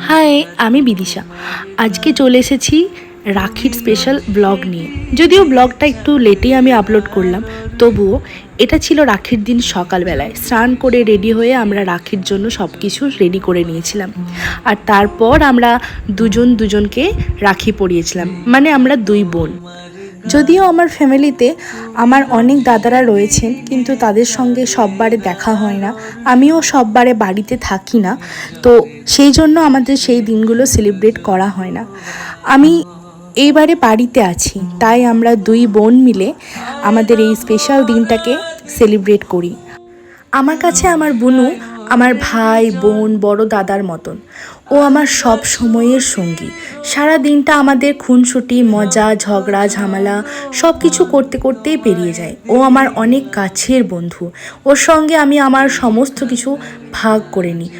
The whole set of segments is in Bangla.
হাই, আমি বিদিশা। আজকে চলে এসেছি রাখির স্পেশাল ব্লগ নিয়ে। যদিও ব্লগটা একটু লেটেই আমি আপলোড করলাম, তবুও এটা ছিল রাখির দিন সকালবেলায়। স্নান করে রেডি হয়ে আমরা রাখির জন্য সব কিছু রেডি করে নিয়েছিলাম। আর তারপর আমরা দুজন দুজনকে রাখি পরিয়েছিলাম। মানে আমরা দুই বোন। যদিও আমার ফ্যামিলিতে আমার অনেক দাদারা রয়েছেন, কিন্তু তাদের সঙ্গে সববারে দেখা হয় না। আমিও সববারে বাড়িতে থাকি না, তো সেই জন্য আমাদের সেই দিনগুলো সেলিব্রেট করা হয় না। আমি এইবারে বাড়িতে আছি, তাই আমরা দুই বোন মিলে আমাদের এই স্পেশাল দিনটাকে সেলিব্রেট করি। আমার কাছে আমার বুনু আমার ভাই, বোন, বড় দাদার মতন। ও আমার সব সময়ের সঙ্গী। সারা দিনটা আমাদের খুনসুটি, মজা, ঝগড়া, ঝামেলা সব কিছু করতে করতেই পেরিয়ে যায়। ও আমার অনেক কাছের বন্ধু। ওর সঙ্গে আমি আমার সমস্ত কিছু ভাগ করে নিই।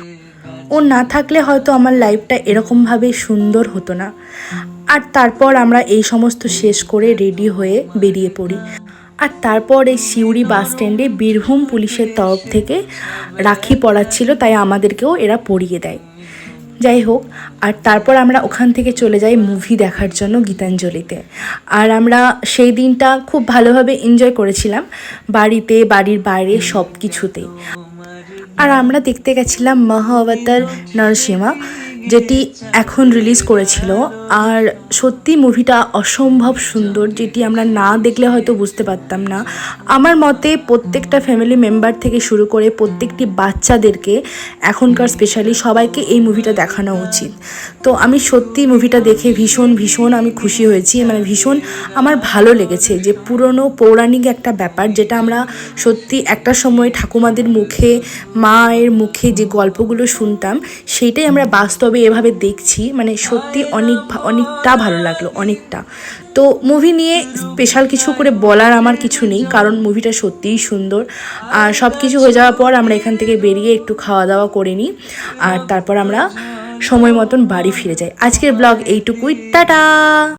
ও না থাকলে হয়তো আমার লাইফটা এরকমভাবে সুন্দর হতো না। আর তারপর আমরা এই সমস্ত শেষ করে রেডি হয়ে বেরিয়ে পড়ি। আর তারপর এই সিউড়ি বাস স্ট্যান্ডে বীরভূম পুলিশের তরফ থেকে রাখি পড়াচ্ছিল তাই আমাদেরকেও এরা পরিয়ে দেয়। যাই হোক, আর তারপর আমরা ওখান থেকে চলে যাই মুভি দেখার জন্য গীতাঞ্জলিতে। আর আমরা সেই দিনটা খুব ভালোভাবে এনজয় করেছিলাম, বাড়িতে, বাড়ির বাইরে সব কিছুতেই আর আমরা দেখতে গেছিলাম মহা অবতার নরসিমা। যেটি এখন রিলিজ করেছিল। আর সত্যি মুভিটা অসম্ভব সুন্দর, যেটি আমরা না দেখলে হয়তো বুঝতে পারতাম না। আমার মতে প্রত্যেকটা ফ্যামিলি মেম্বার থেকে শুরু করে প্রত্যেকটি বাচ্চাদেরকে এখনকার স্পেশালি সবাইকে এই মুভিটা দেখানো উচিত। তো আমি সত্যি মুভিটা দেখে ভীষণ ভীষণ আমি খুশি হয়েছি। মানে ভীষণ আমার ভালো লেগেছে যে পুরনো পৌরাণিক একটা ব্যাপার যেটা আমরা সত্যি একটা সময় ঠাকুমাদের মুখে, মায়ের মুখে যে গল্পগুলো শুনতাম, সেইটাই আমরা বাস্তবে এভাবে দেখছি মানে সত্যি অনেক অনেকটা ভালো লাগল, অনেকটা। তো মুভি নিয়ে স্পেশাল কিছু করে বলার আমার কিছু নেই, কারণ মুভিটা সত্যিই সুন্দর। আর সব কিছু হয়ে যাওয়ার পর আমরা এখান থেকে বেরিয়ে একটু খাওয়া দাওয়া করে নিই, আর তারপর আমরা সময় মতন বাড়ি ফিরে যাই। আজকের ব্লগ এইটুকুই, টাটা!